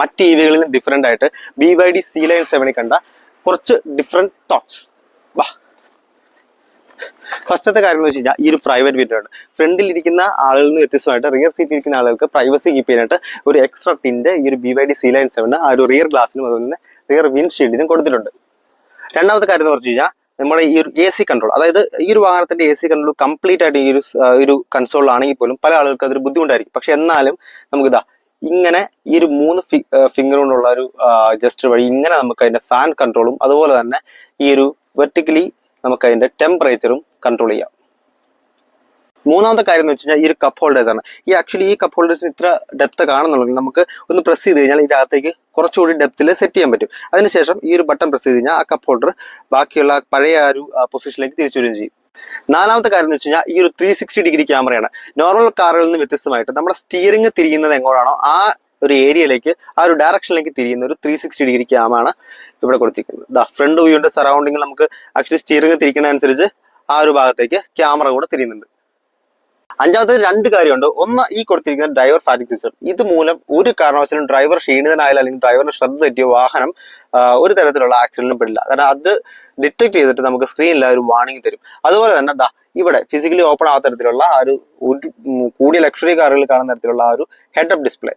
മറ്റ് ഇ വികളിൽ നിന്ന് ഡിഫറെന്റ് ആയിട്ട് B Y D C line സെവനിൽ കണ്ട കുറച്ച് ഡിഫറെന്റ് തോട്ട്സ് വാ. ഫസ്റ്റത്തെ കാര്യം എന്ന് വെച്ച് കഴിഞ്ഞാൽ ഈ ഒരു പ്രൈവറ്റ് വിൻഡോ ആണ്. ഫ്രണ്ടിൽ ഇരിക്കുന്ന ആളുകളിൽ നിന്ന് വ്യത്യസ്തമായിട്ട് റിയർ സീറ്റിൽ ഇരിക്കുന്ന ആളുകൾക്ക് പ്രൈവസി കീപ്പ് ചെയ്യാനായിട്ട് ഒരു എക്സ്ട്രാ ടിന്റെ ഈ ഒരു B Y D C line seven ആ ഒരു റിയർ ഗ്ലാസിനും അതുപോലെ തന്നെ റിയർ വിൻഡ് ഷീൽഡിനും കൊടുത്തിട്ടുണ്ട്. രണ്ടാമത്തെ കാര്യം എന്ന് പറഞ്ഞു കഴിഞ്ഞാൽ നമ്മുടെ ഈ ഒരു എ സി കൺട്രോൾ അതായത് ഈ ഒരു വാഹനത്തിന്റെ എ സി കൺട്രോൾ കംപ്ലീറ്റ് ആയിട്ട് ഈ ഒരു ആണെങ്കിൽ ഒരു കൺസോളിലാണെങ്കിൽ പോലും പല ആളുകൾക്ക് അതൊരു ബുദ്ധിമുട്ടായിരിക്കും. പക്ഷെ എന്നാലും നമുക്കിതാ ഇങ്ങനെ ഈ ഒരു മൂന്ന് ഫിംഗർ കൊണ്ടുള്ള ഒരു ജസ്റ്റ് വഴി ഇങ്ങനെ നമുക്ക് അതിന്റെ ഫാൻ കൺട്രോളും അതുപോലെ തന്നെ ഈ ഒരു വെർട്ടിക്കലി നമുക്ക് അതിന്റെ ടെമ്പറേച്ചറും കൺട്രോൾ ചെയ്യാം. മൂന്നാമത്തെ കാര്യം എന്ന് വെച്ച് കഴിഞ്ഞാൽ ഈ ഒരു കപ്പ് ഹോൾഡേഴ്സ് ആണ്. ഈ ആക്ച്വലി ഈ കപ്പ് ഹോൾഡേഴ്സ് ഇത്ര ഡെപ്ത് കാണുന്നുണ്ടെങ്കിൽ നമുക്ക് ഒന്ന് പ്രസ് ചെയ്ത് കഴിഞ്ഞാൽ ഇതിനകത്തേക്ക് കുറച്ചുകൂടി ഡെപ്തിൽ സെറ്റ് ചെയ്യാൻ പറ്റും. അതിനുശേഷം ഈ ഒരു ബട്ടൺ പ്രസ് ചെയ്ത് കഴിഞ്ഞാൽ ആ കപ്പ് ഹോൾഡർ ബാക്കിയുള്ള പഴയ ആ ഒരു പൊസിഷനിലേക്ക് തിരിച്ചു വരികയും ചെയ്യും. നാലാമത്തെ കാര്യം എന്ന് വെച്ച് കഴിഞ്ഞാൽ ഈ ഒരു ത്രീ സിക്സ്റ്റി ഡിഗ്രി ക്യാമറയാണ് നോർമൽ കാറുകളിൽ നിന്ന് വ്യത്യസ്തമായിട്ട് നമ്മുടെ സ്റ്റിയറിംഗ് തിരിയുന്നത് എങ്ങോട്ടാണോ ആ ഒരു ഏരിയയിലേക്ക് ആ ഒരു ഡയറക്ഷനിലേക്ക് തിരിയുന്ന ഒരു ത്രീ സിക്സ്റ്റി ഡിഗ്രി ക്യാമാണ് ഇവിടെ കൊടുത്തിരിക്കുന്നത്. ദാ ഫ്രണ്ട് വ്യൂവിന്റെ സറൗണ്ടിങ്ങിൽ നമുക്ക് ആക്ച്വലി സ്റ്റിയറിംഗ് തിരിക്കുന്ന അനുസരിച്ച് ആ ഒരു ഭാഗത്തേക്ക് ക്യാമറ കൂടെ തിരിയുന്നുണ്ട്. അഞ്ചാമത്തെ രണ്ട് കാര്യമുണ്ട്. ഒന്ന് ഈ കൊടുത്തിരിക്കുന്ന ഡ്രൈവർ ഫാറ്റിക് സിസ്റ്റം ഇത് മൂലം ഒരു കാരണവശാലും ഡ്രൈവർ ക്ഷീണിതനായാലും അല്ലെങ്കിൽ ഡ്രൈവറിന് ശ്രദ്ധ തെറ്റിയ വാഹനം ഒരു തരത്തിലുള്ള ആക്സിഡന്റിലും പെടില്ല. കാരണം അത് ഡിറ്റക്ട് ചെയ്തിട്ട് നമുക്ക് സ്ക്രീനിൽ ഒരു വാർണിംഗ് തരും. അതുപോലെ തന്നെ ദാ ഇവിടെ ഫിസിക്കലി ഓപ്പൺ ആവാത്ത തരത്തിലുള്ള ആ ഒരു കൂടിയ ലക്ഷറി കാറുകളിൽ കാണുന്ന തരത്തിലുള്ള ആ ഒരു ഹെഡ് അപ്പ് ഡിസ്പ്ലേ